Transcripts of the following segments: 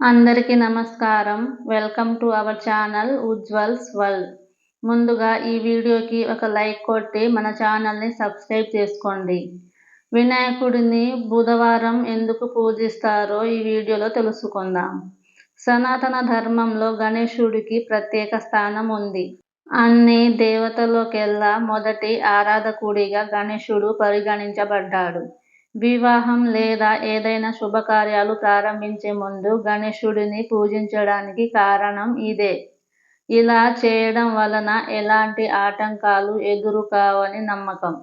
అందరికీ నమస్కారం. Welcome to our channel Ujwal's world ముందుగా ఈ వీడియోకి ఒక లైక్ కొట్టి మన ఛానల్ని సబ్స్క్రైబ్ చేసుకోండి. వినాయకుడిని బుధవారం ఎందుకు పూజిస్తారో ఈ వీడియోలో తెలుసుకుందాం. సనాతన ధర్మంలో గణేశుడికి ప్రత్యేక స్థానం ఉంది. అన్ని దేవతలోకెల్లా మొదటి ఆరాధకుడిగా గణేశుడు పరిగణించబడ్డాడు. వివాహం లేదా ఏదైనా శుభకార్యాలు ప్రారంభించే ముందు గణేశుడిని పూజించడానికి కారణం ఇదే. ఇలా చేయడం వలన ఎలాంటి ఆటంకాలు ఎదురు కావని నమ్మకం.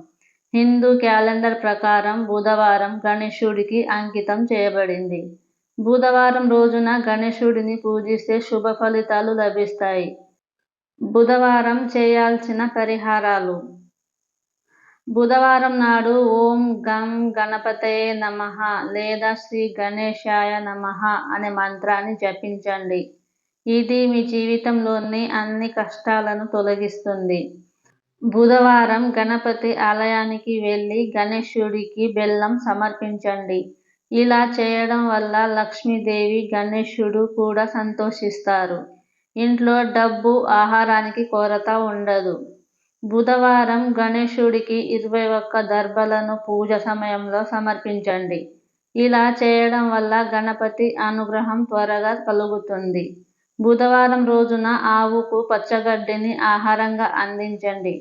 హిందూ క్యాలెండర్ ప్రకారం బుధవారం గణేశుడికి అంకితం చేయబడింది. బుధవారం రోజున గణేశుడిని పూజిస్తే శుభ ఫలితాలు లభిస్తాయి. బుధవారం చేయాల్సిన పరిహారాలు. బుధవారం నాడు ఓం గం గణపతయే నమ లేదా శ్రీ గణేశాయ నమ అనే మంత్రాన్ని జపించండి. ఇది మీ జీవితంలోని అన్ని కష్టాలను తొలగిస్తుంది. బుధవారం గణపతి ఆలయానికి వెళ్ళి గణేశుడికి బెల్లం సమర్పించండి. ఇలా చేయడం వల్ల లక్ష్మీదేవి గణేశుడు కూడా సంతోషిస్తారు. ఇంట్లో డబ్బు ఆహారానికి కొరత ఉండదు. బుధవారం గణేశుడికి ఇరవై ఒక్క దర్భలను పూజ సమయంలో సమర్పించండి. ఇలా చేయడం వల్ల గణపతి అనుగ్రహం త్వరగా కలుగుతుంది. బుధవారం రోజున ఆవుకు పచ్చగడ్డిని ఆహారంగా అందించండి.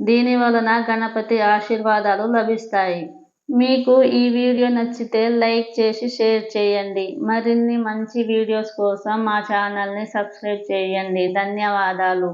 దీని వలన గణపతి ఆశీర్వాదాలు లభిస్తాయి. మీకు ఈ వీడియో నచ్చితే లైక్ చేసి షేర్ చేయండి. మరిన్ని మంచి వీడియోస్ కోసం మా ఛానల్ని సబ్స్క్రైబ్ చేయండి. ధన్యవాదాలు.